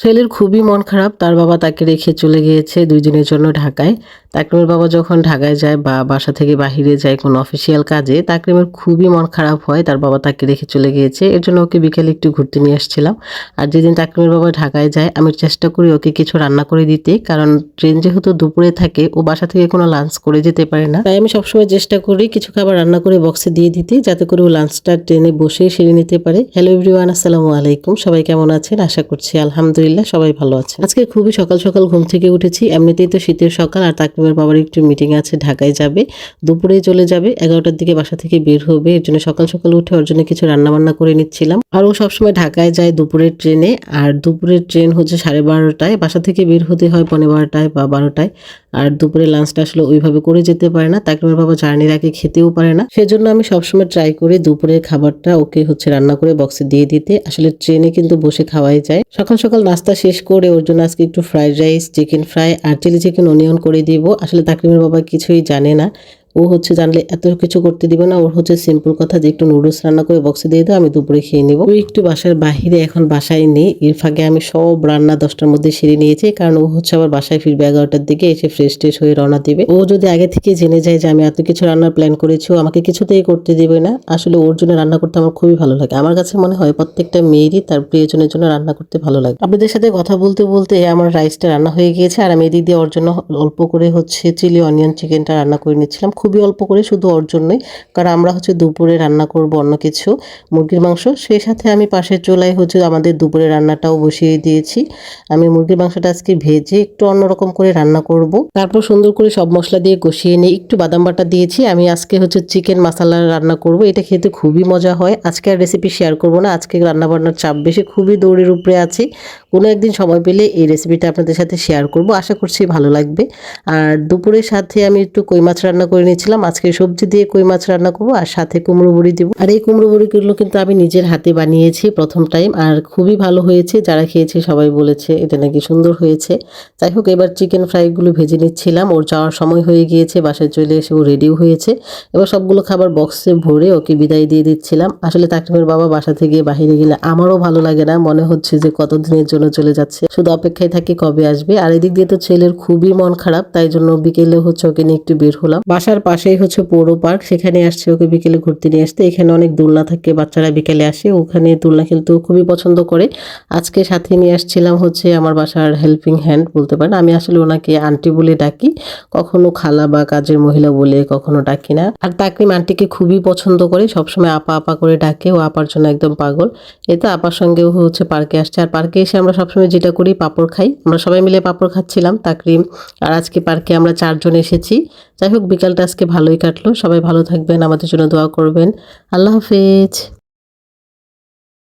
ছেলের খুবই মন খারাপ, তার বাবা তাকে রেখে চলে গিয়েছে দুই দিনের জন্য ঢাকায়। তাকরিমের বাবা যখন ঢাকায় যায় বা বাসা থেকে বাহিরে যায় কোনো অফিসিয়াল কাজে, তাকরিমের খুবই মন খারাপ হয়, তার বাবা তাকে রেখে চলে গিয়েছে। এর জন্য ওকে বিকেলে একটু ঘুরতে নিয়ে আসছিলাম। আর যেদিন তাকরিমের বাবা ঢাকায় যায়, আমি চেষ্টা করি ওকে কিছু রান্না করে দিতে, কারণ ট্রেন যেহেতু দুপুরে থাকে, ও বাসা থেকে কোনো লাঞ্চ করে যেতে পারে না। তাই আমি সবসময় চেষ্টা করি কিছু খাবার রান্না করে বক্সে দিয়ে দিতে, যাতে করে ও লাঞ্চটা ট্রেনে বসে সেরে নিতে পারে। হ্যালো এভরিওয়ান আসসালামু আলাইকুম। সবাই কেমন আছেন? আশা করছি আলহামদুলিল্লাহ সবাই ভালো আছে। আজকে খুবই সকাল সকাল ঘুম থেকে উঠেছি। এমনিতেই তো শীতের সকাল আর তাকিমের বাবার একটু মিটিং আছে, ঢাকায় যাবে। দুপুরে চলে যাবে, এগারোটার দিকে বাসা থেকে বের হবে। এর জন্য সকাল সকাল উঠে ওর জন্য কিছু রান্না বান্না করে নিচ্ছিলাম। আর ও সবসময় ঢাকায় যায় দুপুরের ট্রেনে আর দুপুরের ট্রেন হচ্ছে সাড়ে বারোটায়। বাসা থেকে বের হতে হয় পনেরো বারোটায় বা বারোটায়। আর দুপুরে লাঞ্চটা আসলে ওইভাবে করে যেতে পারে না তাকরিমের বাবা জার্নির আগে খেতেও পারে না। সেজন্য আমি সবসময় ট্রাই করি দুপুরের খাবারটা ওকে হচ্ছে রান্না করে বক্সে দিয়ে দিতে। আসলে ট্রেনে কিন্তু বসে খাওয়াই যায়। সকাল সকাল নাস্তা শেষ করে ওর জন্য আজকে একটু ফ্রাইড রাইস চিকেন ফ্রাই আর চিলি চিকেন অনিয়ন করে দিব। আসলে তাকরিমের বাবা কিছুই জানে না। ও হচ্ছে জানলে এত কিছু করতে দিবে না, ওর হচ্ছে সিম্পল কথা যে একটু নুডলস রান্না করে বক্সে দিয়ে দাও, আমি দুপুরে খেয়ে নেব। ও একটু বাসার বাহিরে এখন বাসায় নেই এর ফাঁকে আমি সব রান্না দশটার মধ্যে সেরে নিয়েছি, কারণ ও হচ্ছে আবার বাসায় ফিরবে এগারোটার দিকে, এসে ফ্রেশ ট্রেশ হয়ে রওনা দিবে। ও যদি আগে থেকে জেনে যায় যে আমি এত কিছু রান্নার প্ল্যান করেছি আমাকে কিছুতেই করতে দিবে না। আসলে ওর জন্য রান্না করতে আমার খুবই ভালো লাগে। আমার কাছে মনে হয় প্রত্যেকটা মেয়েরই তার প্রিয়জনের জন্য রান্না করতে ভালো লাগে। আপনাদের সাথে কথা বলতে বলতে আমার রাইসটা রান্না হয়ে গিয়েছে, আর আমি এদিক দিয়ে ওর জন্য অল্প করে হচ্ছে চিলি অনিয়ন চিকেনটা রান্না করে নিচ্ছিলাম। খুবই অল্প করে শুধু ওর জন্যই কারণ আমরা হচ্ছে দুপুরে রান্না করব অন্য কিছু। মুরগির মাংস, সেই সাথে আমি পাশের চোলায় হচ্ছে আমাদের দুপুরে রান্নাটাও বসিয়ে দিয়েছি। আমি মুরগির মাংসটা আজকে ভেজে একটু অন্যরকম করে রান্না করব। তারপর সুন্দর করে সব মশলা দিয়ে কষিয়ে নিয়ে একটু বাদাম বাটা দিয়েছি। আমি আজকে হচ্ছে চিকেন মশলা রান্না করব, এটা খেতে খুবই মজা হয়। আজকে আর রেসিপি শেয়ার করব না, আজকে রান্না বান্নার চাপ বেশি, খুবই দৌড়ের উপরে আছি। কোনো একদিন সময় পেলে এই রেসিপিটা আপনাদের সাথে শেয়ার করব, আশা করছি ভালো লাগবে। আর দুপুরের সাথে আমি একটু কই মাছ রান্না করে নিয়েছিলাম আজকে সবজি দিয়ে কই মাছ রান্না করব আর সাথে কুমড়ো বড়ি দিব। আর এই কুমড়ো বড়িগুলো কিন্তু আমি নিজের হাতে বানিয়েছি প্রথম টাইম আর খুবই ভালো হয়েছে। যারা খেয়েছে সবাই বলেছে এটা নাকি সুন্দর হয়েছে। যাই হোক, এবার চিকেন ফ্রাইগুলো ভেজে নিচ্ছিলাম। ওর যাওয়ার সময় হয়ে গিয়েছে, বাসায় চলে এসে ও রেডিও হয়েছে। এবার সবগুলো খাবার বক্সে ভরে ওকে বিদায় দিয়ে দিচ্ছিলাম। আসলে তাকরিমের বাবা বাসা থেকে বাহিরে গেলে আমারও ভালো লাগে না। মনে হচ্ছে যে কতদিনের জন্য চলে যাচ্ছে। শুধু অপেক্ষায় থাকি কবে আসবে। আর এদিক দিয়ে তো ছেলের খুবই মন খারাপ, তাই জন্য বিকেলে হচ্ছে ওকে নিয়ে একটু বের হলাম। বাসার পাশেই হচ্ছে পৌর পার্ক। সেখানে আসছে ওকে বিকেলে ঘুরতে নিয়ে আসতে। এখানে অনেক দোলনা থাকে, বাচ্চারা বিকেলে আসে। ওখানে দোলনা খেলতেও খুবই পছন্দ করে। আজকে সাথে নিয়ে আসছিলাম হচ্ছে আমার বাসার হেল্পিং হ্যান্ড বলতে পারেন। আমি আসলে ওনাকে আন্টি বলে ডাকি। কখনো খালা বা কাজের মহিলা বলে, কখনো ডাকি না। আর তাকরিম আন্টিকে খুবই পছন্দ করে। সবসময় আপা আপা করে ডাকে। ও আপার জন্য একদম পাগল। এতে আপার সঙ্গেও হচ্ছে পার্কে আসছে। আর পার্কে এসে আমরা সবসময় যেটা করি, পাপড় খাই। আমরা সবাই মিলে পাপড় খাচ্ছিলাম তাকরিম। আর আজকে পার্কে আমরা চারজন এসেছি। যাই হোক, বিকালটা আজকে ভালোই কাটলো। সবাই ভালো থাকবেন আমাদের জন্য দোয়া করবেন। আল্লাহ হাফেজ।